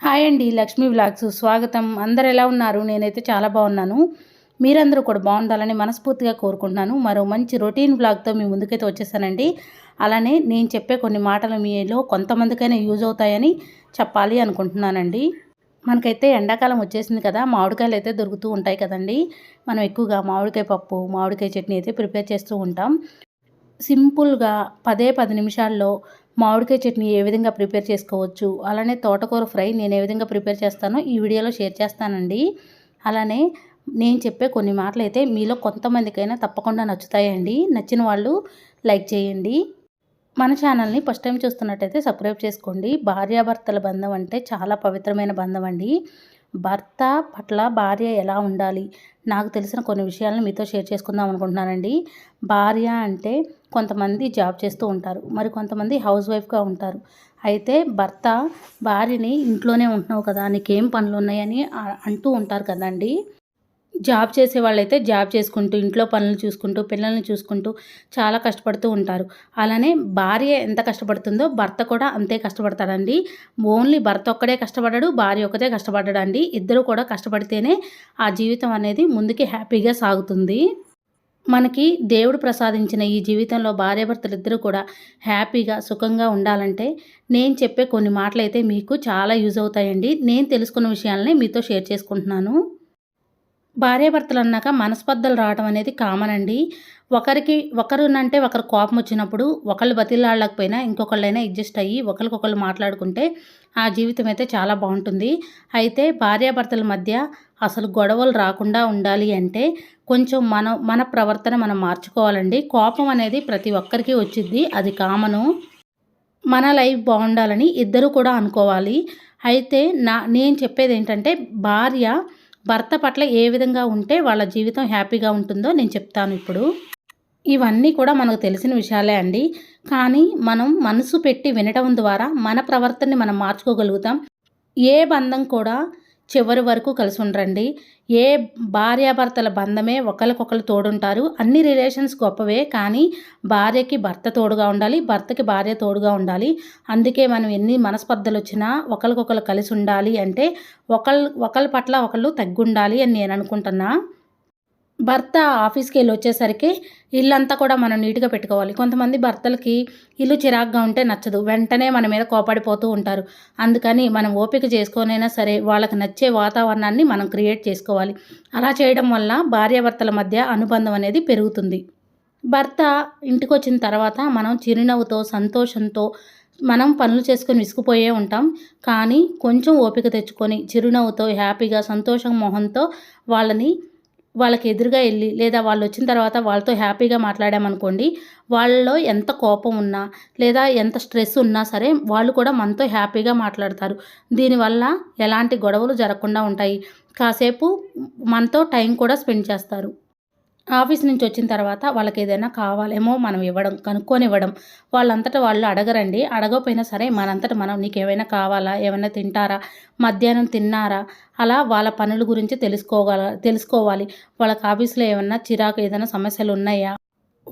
Hi అండి Lakshmi vlogs. స్వాగతం. అందరు ఎలా ఉన్నారు? నేనైతే చాలా బాగున్నాను. మీరందరూ కూడా బాగుండాలని మనస్ఫూర్తిగా కోరుకుంటున్నాను. మరో మంచి రొటీన్ బ్లాగ్తో మీ ముందుకైతే వచ్చేసానండి. అలానే నేను చెప్పే కొన్ని మాటలు మీలో కొంతమందికైనా యూజ్ అవుతాయని చెప్పాలి అనుకుంటున్నానండి. మనకైతే ఎండాకాలం వచ్చేసింది కదా మామిడికాయలు అయితే దొరుకుతూ ఉంటాయి కదండి. మనం ఎక్కువగా మామిడికాయ పప్పు మామిడికాయ చట్నీ అయితే ప్రిపేర్ చేస్తూ ఉంటాం. సింపుల్గా పదే పది నిమిషాల్లో మామిడికాయ చట్నీ ఏ విధంగా ప్రిపేర్ చేసుకోవచ్చు అలానే తోటకూర ఫ్రై నేను ఏ విధంగా ప్రిపేర్ చేస్తానో ఈ వీడియోలో షేర్ చేస్తానండి. అలానే నేను చెప్పే కొన్ని మాటలు అయితే మీలో కొంతమందికైనా తప్పకుండా నచ్చుతాయండి. నచ్చిన వాళ్ళు లైక్ చేయండి. మన ఛానల్ని ఫస్ట్ టైం చూస్తున్నట్టయితే సబ్స్క్రైబ్ చేసుకోండి. భార్యాభర్తల బంధం అంటే చాలా పవిత్రమైన బంధం అండి. భర్త పట్ల భార్య ఎలా ఉండాలి? నాకు తెలిసిన కొన్ని విషయాలను మీతో షేర్ చేసుకుందాం అనుకుంటున్నానండి. భార్య అంటే కొంతమంది జాబ్ చేస్తూ ఉంటారు. మరి కొంతమంది హౌస్ వైఫ్గా ఉంటారు. అయితే భర్త భార్యని ఇంట్లోనే ఉంటున్నావు కదా నీకేం పనులు ఉన్నాయని అంటూ ఉంటారు కదండి. జాబ్ చేసే వాళ్ళైతే జాబ్ చేసుకుంటూ ఇంట్లో పనులు చూసుకుంటూ పిల్లల్ని చూసుకుంటూ చాలా కష్టపడుతూ ఉంటారు. అలానే భార్య ఎంత కష్టపడుతుందో భర్త కూడా అంతే కష్టపడతాడండి. ఓన్లీ భర్త ఒక్కడే కష్టపడడు భార్య ఒక్కతే కష్టపడడండి. ఇద్దరు కూడా కష్టపడితేనే ఆ జీవితం అనేది ముందుకి హ్యాపీగా సాగుతుంది. మనకి దేవుడు ప్రసాదించిన ఈ జీవితంలో భార్యాభర్తలిద్దరూ కూడా హ్యాపీగా సుఖంగా ఉండాలంటే నేను చెప్పే కొన్ని మాటలు అయితే మీకు చాలా యూజ్ అవుతాయండి. నేను తెలుసుకున్న విషయాలని మీతో షేర్ చేసుకుంటున్నాను. భార్యాభర్తలు అన్నాక మనస్పర్ధలు రావడం అనేది కామన్ అండి. ఒకరికి ఒకరునంటే ఒకరు కోపం వచ్చినప్పుడు ఒకళ్ళు బతిలాడలేకపోయినా ఇంకొకళ్ళైనా అడ్జస్ట్ అయ్యి ఒకరికొకరు మాట్లాడుకుంటే ఆ జీవితం అయితే చాలా బాగుంటుంది. అయితే భార్యాభర్తల మధ్య అసలు గొడవలు రాకుండా ఉండాలి అంటే కొంచెం మన మన ప్రవర్తన మనం మార్చుకోవాలండి. కోపం అనేది ప్రతి ఒక్కరికి వచ్చింది అది కామను. మన లైఫ్ బాగుండాలని ఇద్దరు కూడా అనుకోవాలి. అయితే నా నేను చెప్పేది ఏంటంటే భార్య భర్త పట్ల ఏ విధంగా ఉంటే వాళ్ళ జీవితం హ్యాపీగా ఉంటుందో నేను చెప్తాను ఇప్పుడు. ఇవన్నీ కూడా మనకు తెలిసిన విషయాలే అండి. కానీ మనం మనసు పెట్టి వినడం ద్వారా మన ప్రవర్తనని మనం మార్చుకోగలుగుతాం. ఏ బంధం కూడా చివరి వరకు కలిసి ఉండరండి. ఏ భార్యాభర్తల బంధమే ఒకరికొకరు తోడుంటారు. అన్ని రిలేషన్స్ గొప్పవే కానీ భార్యకి భర్త తోడుగా ఉండాలి భర్తకి భార్య తోడుగా ఉండాలి. అందుకే మనం ఎన్ని మనస్పర్ధలు వచ్చినా ఒకరికొకరు కలిసి ఉండాలి అంటే ఒకళ్ళు ఒకళ్ళ పట్ల ఒకళ్ళు తగ్గుండాలి అని నేను అనుకుంటున్నా. భర్త ఆఫీస్కి వెళ్ళి వచ్చేసరికి ఇల్లంతా కూడా మనం నీట్గా పెట్టుకోవాలి. కొంతమంది భర్తలకి ఇల్లు చిరాగ్గా ఉంటే నచ్చదు. వెంటనే మన మీద కోపడిపోతూ ఉంటారు. అందుకని మనం ఓపిక చేసుకోనైనా సరే వాళ్ళకి నచ్చే వాతావరణాన్ని మనం క్రియేట్ చేసుకోవాలి. అలా చేయడం వల్ల భార్యాభర్తల మధ్య అనుబంధం అనేది పెరుగుతుంది. భర్త ఇంటికి వచ్చిన తర్వాత మనం చిరునవ్వుతో సంతోషంతో మనం పనులు చేసుకొని విసుకుపోయే ఉంటాం. కానీ కొంచెం ఓపిక తెచ్చుకొని చిరునవ్వుతో హ్యాపీగా సంతోషం మొహంతో వాళ్ళని వాళ్ళకి ఎదురుగా వెళ్ళి లేదా వాళ్ళు వచ్చిన తర్వాత వాళ్ళతో హ్యాపీగా మాట్లాడామనుకోండి వాళ్ళలో ఎంత కోపం ఉన్నా లేదా ఎంత స్ట్రెస్ ఉన్నా సరే వాళ్ళు కూడా మనతో హ్యాపీగా మాట్లాడతారు. దీనివల్ల ఎలాంటి గొడవలు జరగకుండా ఉంటాయి. కాసేపు మనతో టైం కూడా స్పెండ్ చేస్తారు. ఆఫీస్ నుంచి వచ్చిన తర్వాత వాళ్ళకి ఏదైనా కావాలేమో మనం ఇవ్వడం కనుక్కొని ఇవ్వడం వాళ్ళంతటా వాళ్ళు అడగరండి. అడగకపోయినా సరే మనంతట మనం నీకు ఏమైనా కావాలా? ఏమైనా తింటారా? మధ్యాహ్నం తిన్నారా? అలా వాళ్ళ పనుల గురించి తెలుసుకోగల తెలుసుకోవాలి. వాళ్ళకి ఆఫీస్లో ఏమైనా చిరాకు ఏదైనా సమస్యలు ఉన్నాయా?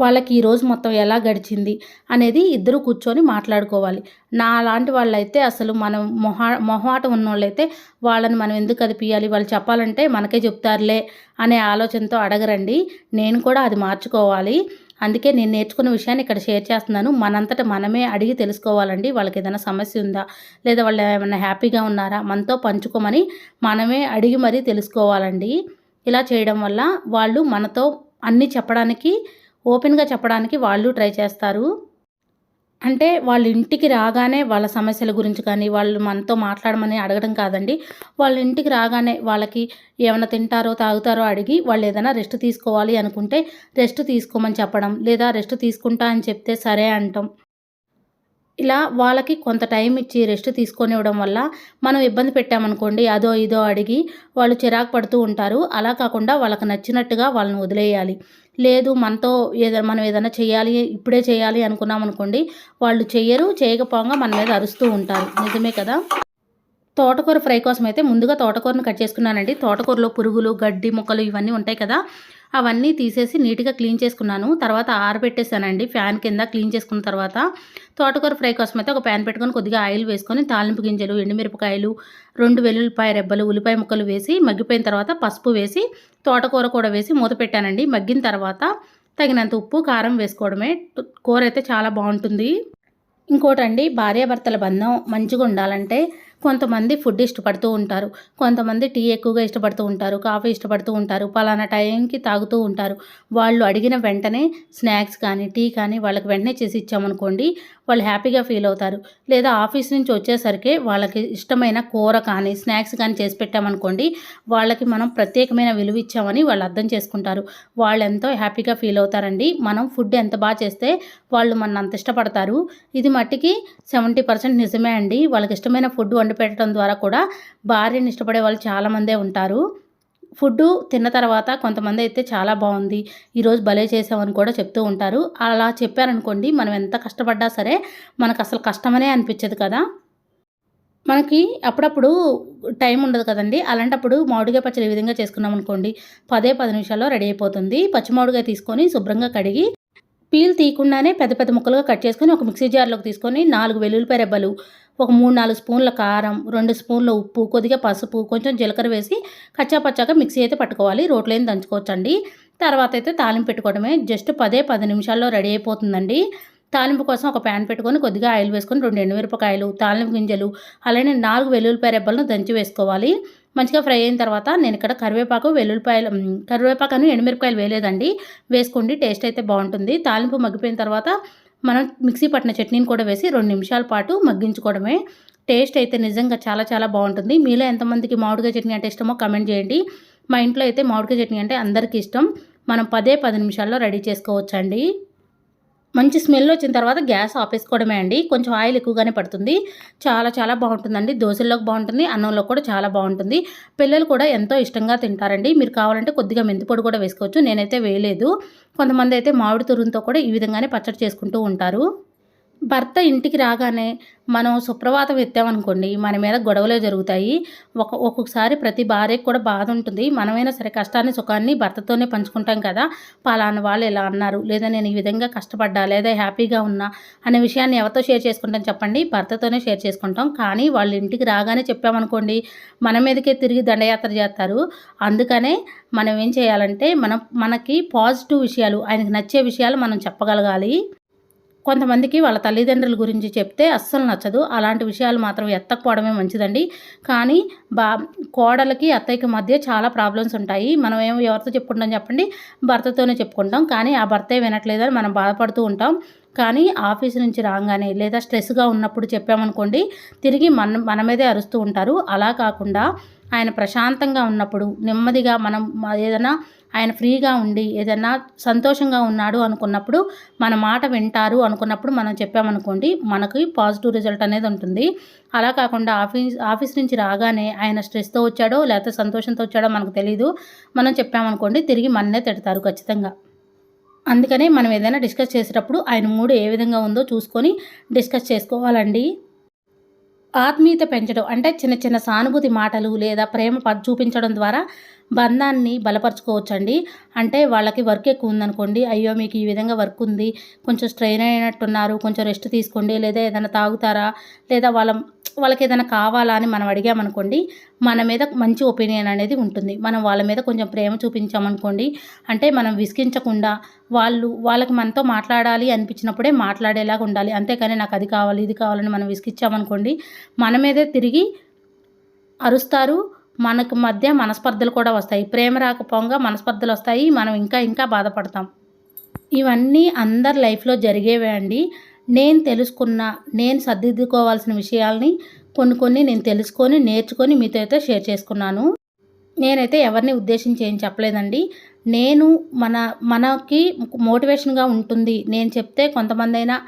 వాళ్ళకి ఈరోజు మొత్తం ఎలా గడిచింది అనేది ఇద్దరు కూర్చొని మాట్లాడుకోవాలి. నా లాంటి వాళ్ళైతే అసలు మనం మొహా మొహాట ఉన్నోళ్ళైతే వాళ్ళని మనం ఎందుకు కదిపియాలి వాళ్ళు చెప్పాలంటే మనకే చెప్తారులే అనే ఆలోచనతో అడగరండి. నేను కూడా అది మార్చుకోవాలి. అందుకే నేను నేర్చుకున్న విషయాన్ని ఇక్కడ షేర్ చేస్తున్నాను. మనంతట మనమే అడిగి తెలుసుకోవాలండి. వాళ్ళకి ఏదైనా సమస్య ఉందా? లేదా వాళ్ళు ఏమైనా హ్యాపీగా ఉన్నారా? మనతో పంచుకోమని మనమే అడిగి మరీ తెలుసుకోవాలండి. ఇలా చేయడం వల్ల వాళ్ళు మనతో అన్నీ చెప్పడానికి ఓపెన్గా చెప్పడానికి వాళ్ళు ట్రై చేస్తారు. అంటే వాళ్ళ ఇంటికి రాగానే వాళ్ళ సమస్యల గురించి కానీ వాళ్ళు మనతో మాట్లాడమని అడగడం కాదండి. వాళ్ళ ఇంటికి రాగానే వాళ్ళకి ఏమైనా తింటారో తాగుతారో అడిగి వాళ్ళు ఏదైనా రెస్ట్ తీసుకోవాలి అనుకుంటే రెస్ట్ తీసుకోమని చెప్పడం లేదా రెస్ట్ తీసుకుంటా అని చెప్తే సరే అంటాం. ఇలా వాళ్ళకి కొంత టైం ఇచ్చి రెస్ట్ తీసుకొనివ్వడం వల్ల మనం ఇబ్బంది పెట్టామనుకోండి అదో ఇదో అడిగి వాళ్ళు చిరాకు పడుతూ ఉంటారు. అలా కాకుండా వాళ్ళకి నచ్చినట్టుగా వాళ్ళని వదిలేయాలి. లేదు మనతో ఏదైనా మనం ఏదైనా చేయాలి ఇప్పుడే చేయాలి అనుకున్నాం అనుకోండి వాళ్ళు చెయ్యరు చేయకపోగా మన మీద అరుస్తూ ఉంటారు. నిజమే కదా? తోటకూర ఫ్రై కోసం అయితే ముందుగా తోటకూరను కట్ చేసుకున్నానండి. తోటకూరలో పురుగులు గడ్డి మొక్కలు ఇవన్నీ ఉంటాయి కదా అవన్నీ తీసేసి నీట్గా క్లీన్ చేసుకున్నాను. తర్వాత ఆరబెట్టేసానండి. ఫ్యాన్ కింద క్లీన్ చేసుకున్న తర్వాత తోటకూర ఫ్రై కోసం అయితే ఒక ప్యాన్ పెట్టుకొని కొద్దిగా ఆయిల్ వేసుకొని తాలింపు గింజలు ఎండుమిరపకాయలు రెండు వెల్లుల్లిపాయ రెబ్బలు ఉల్లిపాయ ముక్కలు వేసి మగ్గిపోయిన తర్వాత పసుపు వేసి తోటకూర కూడా వేసి మూత పెట్టానండి. మగ్గిన తర్వాత తగినంత ఉప్పు కారం వేసుకోవడమే. కూర అయితే చాలా బాగుంటుంది. ఇంకోటండి భార్యాభర్తల బంధం మంచిగా ఉండాలంటే కొంతమంది ఫుడ్ ఇష్టపడుతూ ఉంటారు. కొంతమంది టీ ఎక్కువగా ఇష్టపడుతూ ఉంటారు. కాఫీ ఇష్టపడుతూ ఉంటారు. పలానా టైంకి తాగుతూ ఉంటారు. వాళ్ళు అడిగిన వెంటనే స్నాక్స్ కానీ టీ కానీ వాళ్ళకి వెంటనే చేసి ఇచ్చామనుకోండి వాళ్ళు హ్యాపీగా ఫీల్ అవుతారు. లేదా ఆఫీస్ నుంచి వచ్చేసరికి వాళ్ళకి ఇష్టమైన కూర కానీ స్నాక్స్ కానీ చేసి పెట్టామనుకోండి వాళ్ళకి మనం ప్రత్యేకమైన విలువ ఇచ్చామని వాళ్ళు అర్థం చేసుకుంటారు. వాళ్ళు ఎంతో హ్యాపీగా ఫీల్ అవుతారండి. మనం ఫుడ్ ఎంత బాగా చేస్తే వాళ్ళు మన అంత ఇష్టపడతారు. ఇది మట్టికి సెవెంటీ పర్సెంట్ నిజమే అండి. వాళ్ళకి ఇష్టమైన ఫుడ్ వండి పెట్టడం ద్వారా కూడా భార్యని ఇష్టపడే వాళ్ళు చాలామందే ఉంటారు. ఫుడ్ తిన్న తర్వాత కొంతమంది అయితే చాలా బాగుంది. ఈరోజు భలే చేసామని కూడా చెప్తూ ఉంటారు. అలా చెప్పారనుకోండి మనం ఎంత కష్టపడ్డా సరే మనకు అసలు కష్టమనే అనిపించదు కదా. మనకి అప్పుడప్పుడు టైం ఉండదు కదండి. అలాంటప్పుడు మామిడికాయ పచ్చడి ఈ విధంగా చేసుకున్నాం అనుకోండి పదే పది నిమిషాల్లో రెడీ అయిపోతుంది. పచ్చి మామిడికాయ తీసుకొని శుభ్రంగా కడిగి పీల్ తీయకుండానే పెద్ద పెద్ద ముక్కలుగా కట్ చేసుకొని ఒక మిక్సీ జార్లోకి తీసుకొని నాలుగు వెల్లుల్లిపాయ రెబ్బలు ఒక మూడు నాలుగు స్పూన్ల కారం రెండు స్పూన్ల ఉప్పు కొద్దిగా పసుపు కొంచెం జీలకర్ర వేసి కచ్చాపచ్చాగా మిక్సీ అయితే పట్టుకోవాలి. రోట్లేని దంచుకోవచ్చండి. తర్వాత అయితే తాలింపు పెట్టుకోవడమే. జస్ట్ పదే పది నిమిషాల్లో రెడీ అయిపోతుందండి. తాలింపు కోసం ఒక ప్యాన్ పెట్టుకొని కొద్దిగా ఆయిల్ వేసుకొని రెండు ఎండుమిరపకాయలు తాలింపు గింజలు అలానే నాలుగు వెల్లుల్లిపాయ రెబ్బలను దంచి వేసుకోవాలి. మంచిగా ఫ్రై అయిన తర్వాత నేను ఇక్కడ కరివేపాకు వెల్లుల్లిపాయలు కరివేపాకు ఎండుమిరపకాయలు వేయలేదండి. వేసుకోండి టేస్ట్ అయితే బాగుంటుంది. తాలింపు మగ్గిపోయిన తర్వాత మనం మిక్సీ పట్టిన చట్నీని కూడా వేసి రెండు నిమిషాల పాటు మగ్గించుకోవడమే. టేస్ట్ అయితే నిజంగా చాలా చాలా బాగుంటుంది. మీలో ఎంతమందికి మామిడికాయ చట్నీ అంటే ఇష్టమో కమెంట్ చేయండి. మా ఇంట్లో అయితే మామిడికాయ చట్నీ అంటే అందరికీ ఇష్టం. మనం పదే పది నిమిషాల్లో రెడీ చేసుకోవచ్చండి. మంచి స్మెల్ వచ్చిన తర్వాత గ్యాస్ ఆపేసుకోవడమే అండి. కొంచెం ఆయిల్ ఎక్కువగానే పడుతుంది. చాలా చాలా బాగుంటుందండి. దోశల్లోకి బాగుంటుంది. అన్నంలో కూడా చాలా బాగుంటుంది. పిల్లలు కూడా ఎంతో ఇష్టంగా తింటారండి. మీరు కావాలంటే కొద్దిగా మెంతిపొడి కూడా వేసుకోవచ్చు. నేనైతే వేయలేదు. కొంతమంది అయితే మామిడి తురుముతో కూడా ఈ విధంగానే పచ్చడి చేసుకుంటూ ఉంటారు. భర్త ఇంటికి రాగానే మనం సుప్రభాతం ఎత్తామనుకోండి మన మీద గొడవలే జరుగుతాయి. ఒక ఒక్కొక్కసారి ప్రతి భార్యకు కూడా బాధ ఉంటుంది. మనమైనా సరే కష్టాన్ని సుఖాన్ని భర్తతోనే పంచుకుంటాం కదా. పలానా వాళ్ళు ఇలా అన్నారు లేదా నేను ఈ విధంగా కష్టపడ్డా లేదా హ్యాపీగా ఉన్నా అనే విషయాన్ని ఎవరితో షేర్ చేసుకుంటాం చెప్పండి. భర్తతోనే షేర్ చేసుకుంటాం. కానీ వాళ్ళ ఇంటికి రాగానే చెప్పామనుకోండి మన మీదకే తిరిగి దండయాత్ర చేస్తారు. అందుకనే మనం ఏం చేయాలంటే మనం మనకి పాజిటివ్ విషయాలు ఆయనకు నచ్చే విషయాలు మనం చెప్పగలగాలి. కొంతమందికి వాళ్ళ తల్లిదండ్రుల గురించి చెప్తే అస్సలు నచ్చదు. అలాంటి విషయాలు మాత్రం ఎత్తకపోవడమే మంచిదండి. కానీ బా కోడలకి అత్తయ్యకి మధ్య చాలా ప్రాబ్లమ్స్ ఉంటాయి. మనం ఏమో ఎవరితో చెప్పుకుంటాం చెప్పండి? భర్తతోనే చెప్పుకుంటాం. కానీ ఆ భర్తే వినట్లేదని మనం బాధపడుతూ ఉంటాం. కానీ ఆఫీస్ నుంచి రాగానే లేదా స్ట్రెస్గా ఉన్నప్పుడు చెప్పామనుకోండి తిరిగి మన మన మీదే అరుస్తూ ఉంటారు. అలా కాకుండా ఆయన ప్రశాంతంగా ఉన్నప్పుడు నెమ్మదిగా మనం ఏదైనా ఆయన ఫ్రీగా ఉండి ఏదైనా సంతోషంగా ఉన్నాడు అనుకున్నప్పుడు మన మాట వింటారు అనుకున్నప్పుడు మనం చెప్పామనుకోండి మనకి పాజిటివ్ రిజల్ట్ అనేది ఉంటుంది. అలా కాకుండా ఆఫీస్ ఆఫీస్ నుంచి రాగానే ఆయన స్ట్రెస్తో వచ్చాడో లేకపోతే సంతోషంతో వచ్చాడో మనకు తెలియదు మనం చెప్పామనుకోండి తిరిగి మననే తిడతారు ఖచ్చితంగా. అందుకనే మనం ఏదైనా డిస్కస్ చేసేటప్పుడు ఆయన మూడు ఏ విధంగా ఉందో చూసుకొని డిస్కస్ చేసుకోవాలండి. ఆత్మీయత పెంచడం అంటే చిన్న చిన్న సానుభూతి మాటలు లేదా ప్రేమ చూపించడం ద్వారా బంధాన్ని బలపరచుకోవచ్చండి. అంటే వాళ్ళకి వర్క్ ఎక్కువ ఉందనుకోండి అయ్యో మీకు ఈ విధంగా వర్క్ ఉంది కొంచెం స్ట్రెయిన్ అయినట్టున్నారు కొంచెం రెస్ట్ తీసుకోండి లేదా ఏదైనా తాగుతారా లేదా వాళ్ళ వాళ్ళకి ఏదైనా కావాలా అని మనం అడిగామనుకోండి మన మీద మంచి ఒపీనియన్ అనేది ఉంటుంది. మనం వాళ్ళ మీద కొంచెం ప్రేమ చూపించామనుకోండి అంటే మనం విసిగించకుండా వాళ్ళు వాళ్ళకి మనతో మాట్లాడాలి అనిపించినప్పుడే మాట్లాడేలాగా ఉండాలి. అంతేకాని నాకు అది కావాలి ఇది కావాలని మనం విసిగించామనుకోండి మన మీదే తిరిగి అరుస్తారు మనకు మధ్య మనస్పర్ధలు కూడా వస్తాయి. ప్రేమ రాకపోగా మనస్పర్ధలు వస్తాయి. మనం ఇంకా ఇంకా బాధపడతాం. ఇవన్నీ అందరి లైఫ్లో జరిగేవే అండి. నేను తెలుసుకున్న నేను సర్దిద్దుకోవాల్సిన విషయాల్ని కొన్ని కొన్ని నేను తెలుసుకొని నేర్చుకొని మీతో అయితే షేర్ చేసుకున్నాను. నేనైతే ఎవరిని ఉద్దేశించి ఏం చెప్పలేదండి. నేను మన మనకి మోటివేషన్గా ఉంటుంది. నేను చెప్తే కొంతమంది అయినా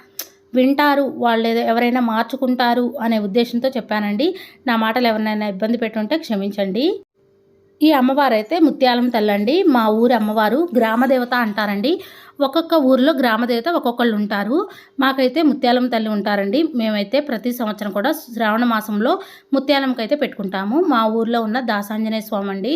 వింటారు వాళ్ళు ఎవరైనా మార్చుకుంటారు అనే ఉద్దేశంతో చెప్పానండి. నా మాటలు ఎవరినైనా ఇబ్బంది పెట్టుంటే క్షమించండి. ఈ అమ్మవారు అయితే ముత్యాలం తల్లండి. మా ఊరి అమ్మవారు గ్రామదేవత అంటారండి. ఒక్కొక్క ఊరిలో గ్రామదేవత ఒక్కొక్కళ్ళు ఉంటారు. మాకైతే ముత్యాలం తల్లి ఉంటారండి. మేమైతే ప్రతి సంవత్సరం కూడా శ్రావణ మాసంలో ముత్యాలంకి అయితే పెట్టుకుంటాము. మా ఊర్లో ఉన్న దాసాంజనేయ స్వామి అండి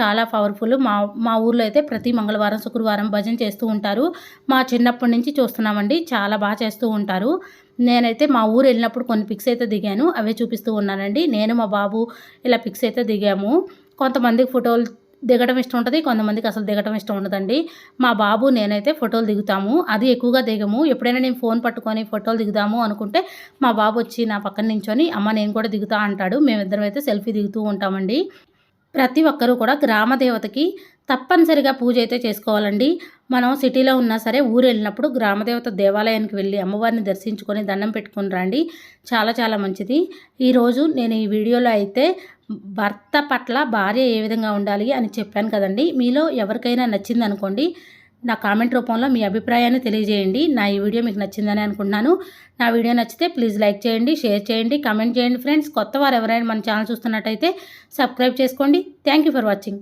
చాలా పవర్ఫుల్ మా మా ఊర్లో అయితే ప్రతి మంగళవారం శుక్రవారం భజన చేస్తూ ఉంటారు. మా చిన్నప్పటి నుంచి చూస్తున్నామండి. చాలా బాగా చేస్తూ ఉంటారు. నేనైతే మా ఊరు వెళ్ళినప్పుడు కొన్ని పిక్స్ అయితే దిగాను. అవే చూపిస్తూ ఉన్నానండి. నేను మా బాబు ఇలా పిక్స్ అయితే దిగాము. కొంతమందికి ఫోటోలు దిగడం ఇష్టం ఉంటుంది కొంతమందికి అసలు దిగడం ఇష్టం ఉండదండి. మా బాబు నేనైతే ఫోటోలు దిగుతాము. అది ఎక్కువగా దిగము. ఎప్పుడైనా నేను ఫోన్ పట్టుకొని ఫోటోలు దిగుదాము అనుకుంటే మా బాబు వచ్చి నా పక్కన నించొని అమ్మ నేను కూడా దిగుతా అంటాడు. మేమిద్దరం అయితే సెల్ఫీ దిగుతూ ఉంటామండి. ప్రతి ఒక్కరూ కూడా గ్రామ దేవతకి తప్పనిసరిగా పూజ అయితే చేసుకోవాలండి. మనం సిటీలో ఉన్నా సరే ఊరు వెళ్ళినప్పుడు గ్రామదేవత దేవాలయానికి వెళ్ళి అమ్మవారిని దర్శించుకొని దండం పెట్టుకుని రండి. చాలా చాలా మంచిది. ఈరోజు నేను ఈ వీడియోలో అయితే భర్త పట్ల భార్య ఏ విధంగా ఉండాలి అని చెప్పాను కదండి. మీలో ఎవరికైనా నచ్చింది అనుకోండి నా కామెంట్ రూపంలో మీ అభిప్రాయాన్ని తెలియజేయండి. నా ఈ వీడియో మీకు నచ్చిందని అనుకుంటున్నాను. నా వీడియో నచ్చితే ప్లీజ్ లైక్ చేయండి షేర్ చేయండి కామెంట్ చేయండి. ఫ్రెండ్స్ కొత్త వారు ఎవరైనా మన ఛానల్ చూస్తున్నట్టయితే సబ్స్క్రైబ్ చేసుకోండి. Thank for watching.